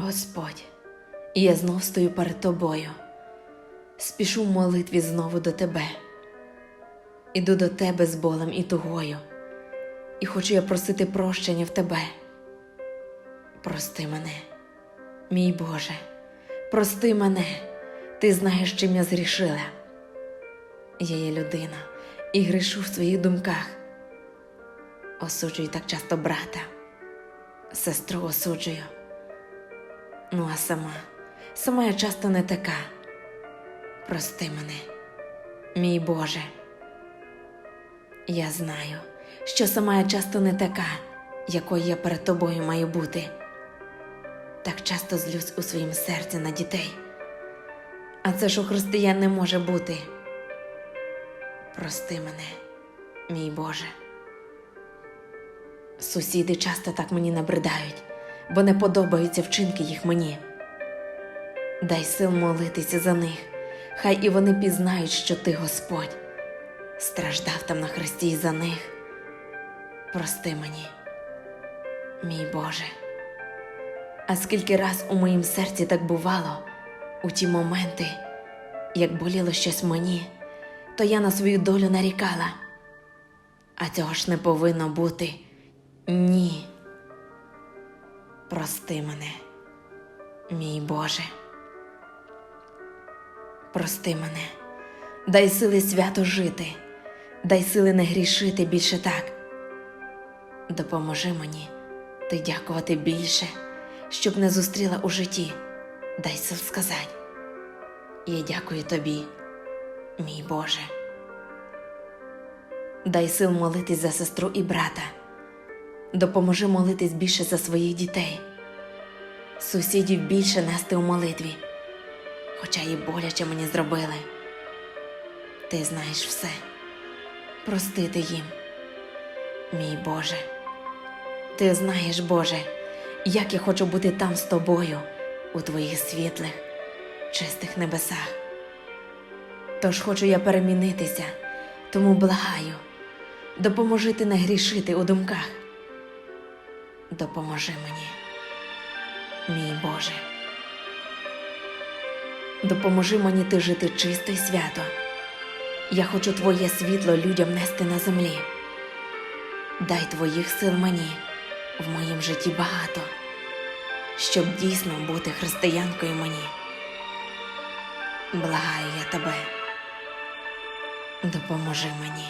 Господь, я знов стою перед тобою, спішу в молитві знову до тебе. Іду до тебе з болем і тугою, і хочу я просити прощення в тебе. Прости мене, мій Боже, прости мене, ти знаєш, чим я зрішила. Я є людина і грішу в своїх думках. Осуджую так часто брата, сестру осуджую. Ну, а сама, сама я часто не така. Прости мене, мій Боже. Я знаю, що сама я часто не така, якою я перед тобою маю бути. Так часто злюсь у своїм серці на дітей. А це ж у християн не може бути. Прости мене, мій Боже. Сусіди часто так мені набридають, бо не подобаються вчинки їх мені. Дай сил молитися за них, хай і вони пізнають, що ти Господь, страждав там на хресті за них. Прости мені, мій Боже. А скільки раз у моїм серці так бувало, у ті моменти, як боліло щось мені, то я на свою долю нарікала. А цього ж не повинно бути. Ні. Прости мене, мій Боже. Прости мене, дай сили свято жити, дай сили не грішити більше так. Допоможи мені ти дякувати більше, щоб не зустріла у житті. Дай сил сказати. Я дякую тобі, мій Боже. Дай сил молитись за сестру і брата. Допоможи молитись більше за своїх дітей, сусідів більше нести у молитві, хоча і боляче мені зробили. Ти знаєш все, простити їм, мій Боже. Ти знаєш, Боже, як я хочу бути там з тобою, у твоїх світлих, чистих небесах. Тож хочу я перемінитися, тому благаю, допоможи ти не грішити у думках. Допоможи мені, мій Боже. Допоможи мені ти жити чисто й свято. Я хочу Твоє світло людям нести на землі. Дай Твоїх сил мені в моїм житті багато, щоб дійсно бути християнкою мені. Благаю я тебе. Допоможи мені.